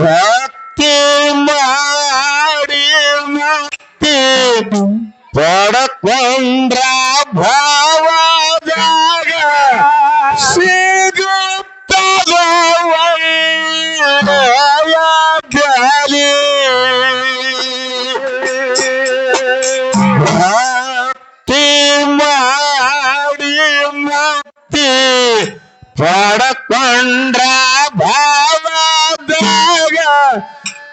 ಭಕ್ತಿ ಮಾಡಿ ಮುಕ್ತಿ ಪಡಕೊಂಡ್ರ ಭಾವದಾಗ ಸಿಗುತ್ತದ ಭಕ್ತಿ ಮಾಡಿ ಮುಕ್ತಿ ಪಡಕೊಂಡ್ರ ಭಾವದಾಗ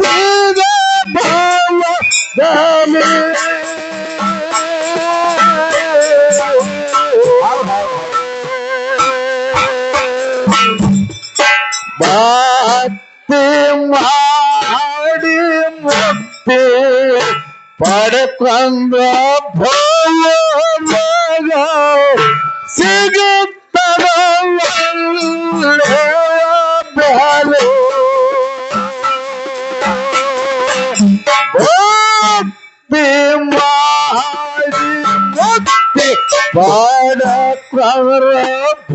bigger power than me. പടക്കന്ത ഭോ മഗ സിഗ Shut up.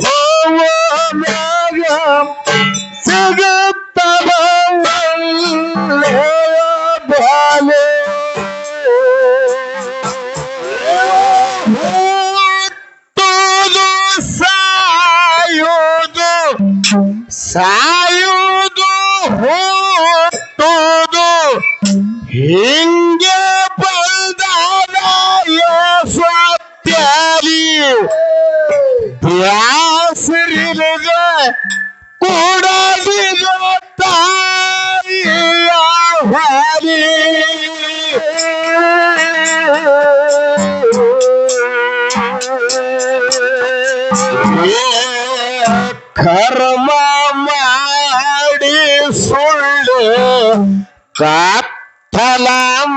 ಕರ್ಮ ಮಾಡಿ ಸುಳ್ಳು ಕಾತ್ತಲ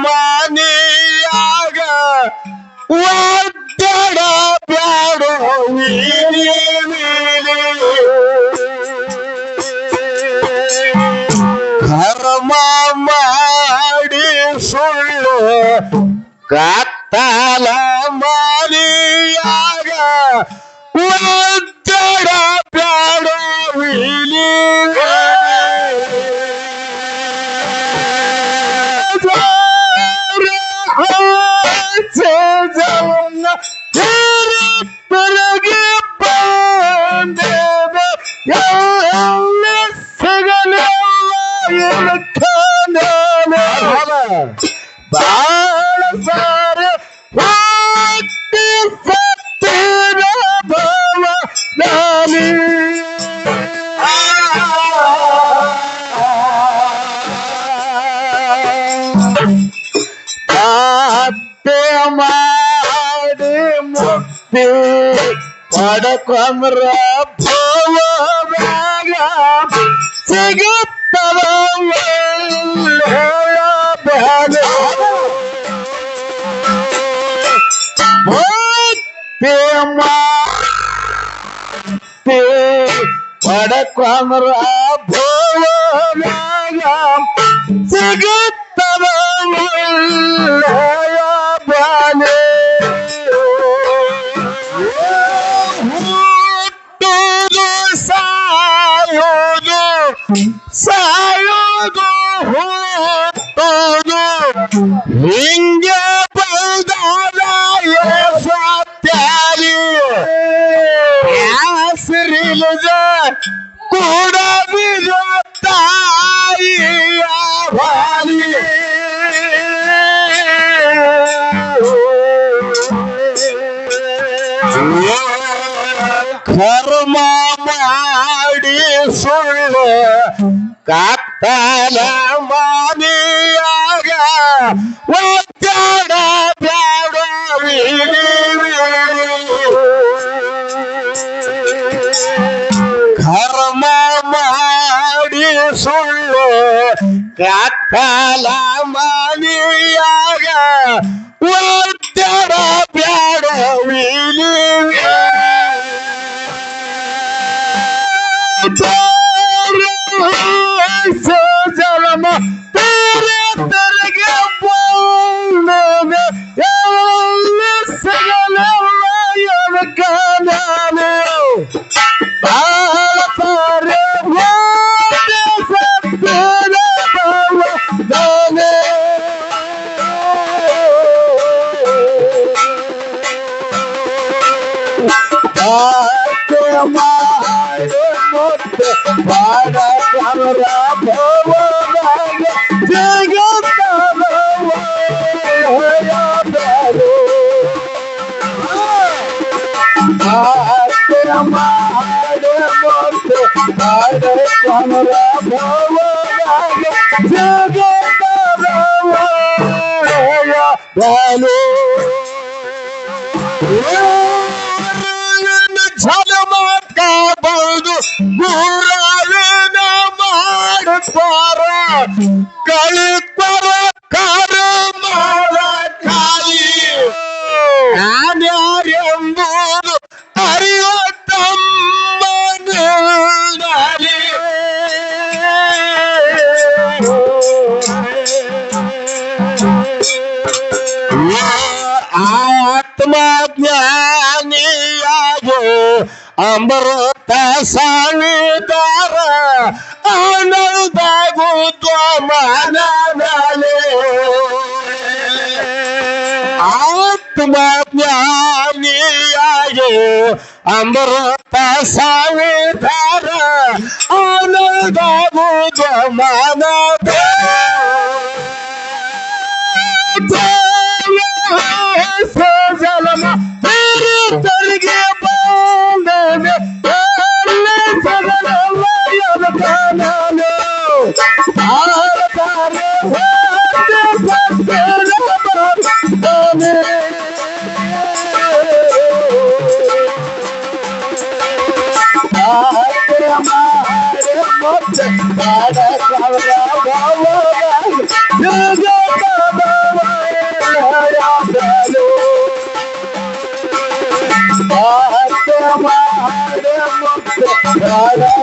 ಮನೆಯಾಗ ಒದ್ದಡ ಬ್ಯಾಡೋ. ಕರ್ಮ ಮಾಡಿ ಸುಳ್ಳು ಕತ್ತಲ ಪಡಕೊಂಡ್ರ ಭವದಾಗ ಸಿಗುತ್ತವ ಒಳ್ಳೆಯ ಬೆಲೆ. ಮುಕ್ತಿ miếng ಒದ್ದಾಡ ಬ್ಯಾಡ ಕರ್ಮ ಮಾಡಿ ಸುಳ್ಳು ಕಾಲ ಮಾಡಿಯಾಗ ಒದ್ದಾಡ ಬ್ಯಾಡವಿ ಝಲಮಾಟಬಹುದು ಗುರಾವೇನ ಮಾಡುತ್ತಾರೆ ಕಲಿತರ जाना वाले आत्मा ज्ञानी आयो अमृत सावधार आने बाबू जमाना जलमा Ah!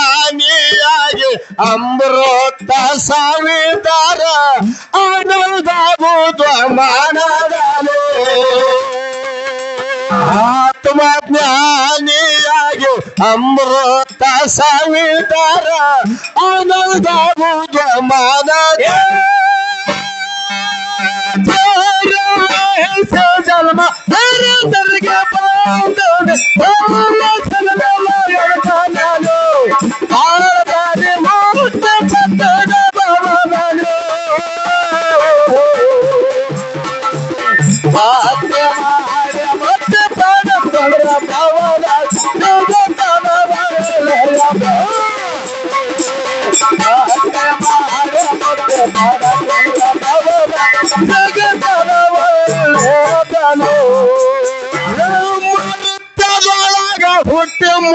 ರಾಣಿಯಾಗಿ ಅಮೃತ ಸಾವಿತಾರ ಆನಂದಾಭೂತ ಮಾನದಾನೆ ಆತ್ಮಜ್ಞಾನಿಯಾಗಿ ಅಮೃತ ಸಾವಿತಾರ ಆನಂದಾಭೂತ ಮಾನದೇ ಜನ್ಮ ನರೇಂದ್ರಗೆ ಬಂದ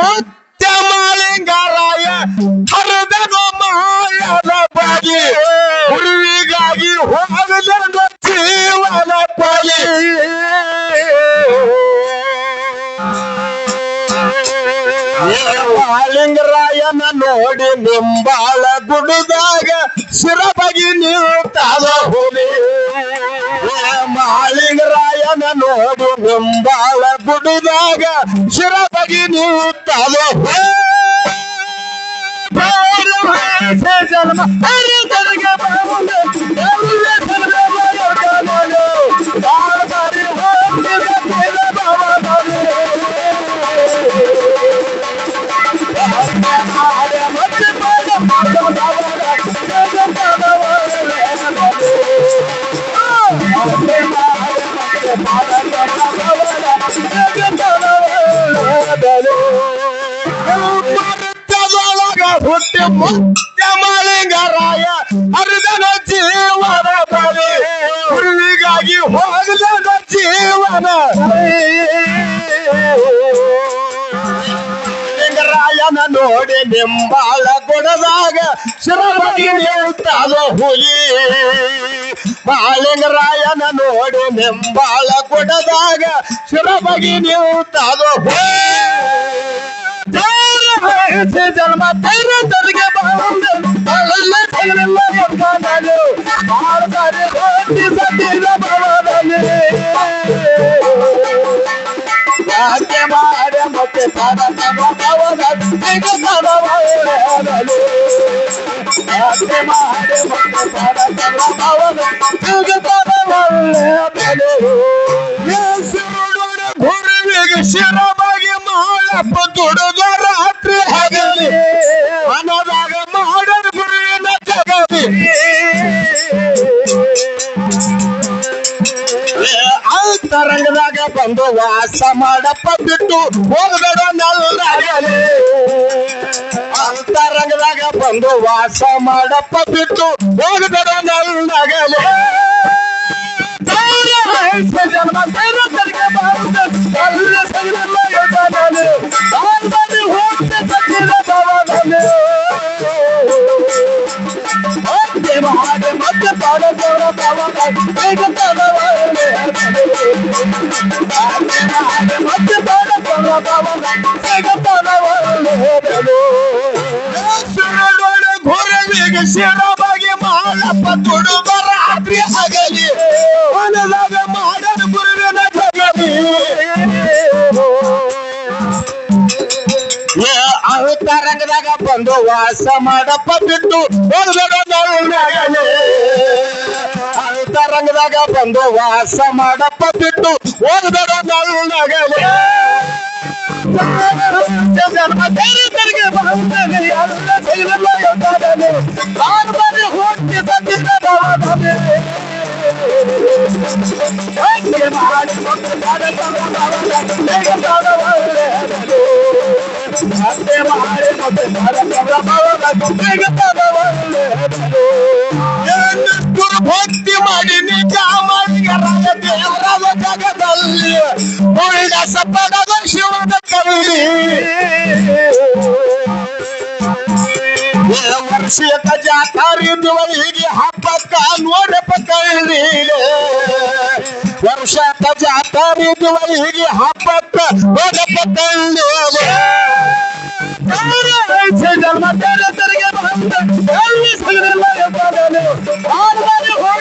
ಸತ್ಯ ಮಾಳಿಂಗರಾಯ ಹರಿದನು ಮಾಯದ ಬಾಗಿ. ಹುರುವಿಗಾಗಿ ಹೋಗದ ಜೀವನ ಬಾಗಿ. ಮಾಳಿಂಗರಾಯನ ನೋಡಿ ನಿಂಬಾಳ ಗುಡುದಾಗ ಶಿರಬಗಿ ನಿಲ್ತಾದ ಹುಲಿ. ಮಾಳಿಂಗರಾಯನ ನೋಡಿ ನಿಂಬಾಳ ಗುಡುದಾಗ ಶಿರಬಗಿ ನೀವು Come on. ಹುಟ್ಟಿ ಮುತ್ಯ ಮಾಳಿಂಗರಾಯ ಹರಿದನ ಜೀವನ ಬಲಿ ಹುರುವಿಗಾಗಿ ಹೋಗದ ಜೀವನ ಲಿಂಗರಾಯನ ನೋಡಿ ನಿಂಬಾಳ ಕೊಡದಾಗ ಶಿರಬಗಿ ನಿಲ್ತಾದ ಹುಲಿ. ಮಾಳಿಂಗರಾಯನ ನೋಡಿ ನಿಂಬಾಳ ಕೊಡದಾಗ ಶಿರಬಗಿ ನಿಲ್ತಾದ ಹುಲಿ. ಜನ್ಮ ತೈರ ತರಿಗೆ ಬಾಂದೆ ಅಲ್ಲ ಎಂದಾನು ಮಾಡ್ತಾರೆ ಹೋಗಿ ಸತ್ತಿರ ಭವನಲ್ಲಿ ಯಾಕೆ ಮಾಡ ಮತ್ತೆ ಪಾದ ಭವನ ಈಗ ಯಾಕೆ ಮಾಡ ಮತ್ತೆ ಪಾದ ಭವನ ಈಗ ತಡವಲು ಗುರುವಿಗೆ ಶಿರಬಾಗಿ ಮಾಡಪ್ಪ ದುಡಿದ ಬಂದು ವಾಸ ಮಾಡಪ್ಪ ಬಿಟ್ಟು ಹೋಗಬೇಡ ನಲ್ಲಾಗಲಿ ಅಂತರಂಗದಾಗ ಬಂದು ವಾಸ ಮಾಡಪ್ಪ ಬಿಟ್ಟು ಹೋಗಬೇಡ ನಲ್ಲಾಗಲಿ ಮತ್ತೆ ತೈರ ಪಾಡ ಬಾರುದೆ ಭವನ ಈಗ ತಡವಲೆ ಸುರಡೋಡ ಘೋರವಿಗೆ ಶಿರಬಾಗಿ ಮಾಡಪ್ಪ ತುಡುಬ ರಾತ್ರಿ ಹಗಲಿ ಮನದಾಗ ಮಾಡದ ಗುರುವಿನ ಜಗಲಿ ರಂಗದಾಗ ಬಂದು ವಾಸ ಮಾಡಪ್ಪ ಬಿಟ್ಟು. ಹೋಗಲಿ ರಂಗದಾಗ ಬಂದು ವಾಸ ಮಾಡಪ್ಪ ಬಿಟ್ಟು ಹೋಗಬೇಡ ನಗಲಿ. చేశాను మా ధైర్యం పెరిగే బాగుంటుంది అందులో శరీరంలో ఉంటాను ఆనుమని ఓటి తగ్గిస్తాను అంతే మహారి భక్తి మరి నిజామ ಹೇಗೆ? ಹಾಗೆ ಹೇಗೆ ದೇವರಾದ ಜಗದಲ್ಲಿ ಉಳಿದ ಪಡದ ಶಿವನ ಕವಿಲಿ ವರ್ಷಕ ಜಾತಾರಿ ದಿವಳಿಗೆ ಹಬ್ಬಕ್ಕ ನೋಡಪ್ಪ ಕೈಲಿ ವರ್ಷಕ ಜಾತಾರಿ ಹೀಗೆ ಹಬ್ಬಕ್ಕ ನೋಡಪ್ಪ ಕೈಲಿ ಜನ್ಮ ಬೇರೆ ತೆರಿಗೆ ಬಂದ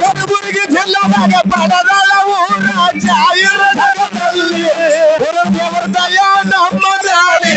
ಕಲಬುರಗಿ ಜಿಲ್ಲಾದಾಗ ಪಡದಾಳ ಊರ ಜಾಯಿರ ನಗರದಲ್ಲಿ ಗುರುದೇವರ ದಯ ನಮ್ಮ ದಾರಿ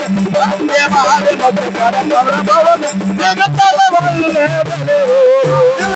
தேவாலயம்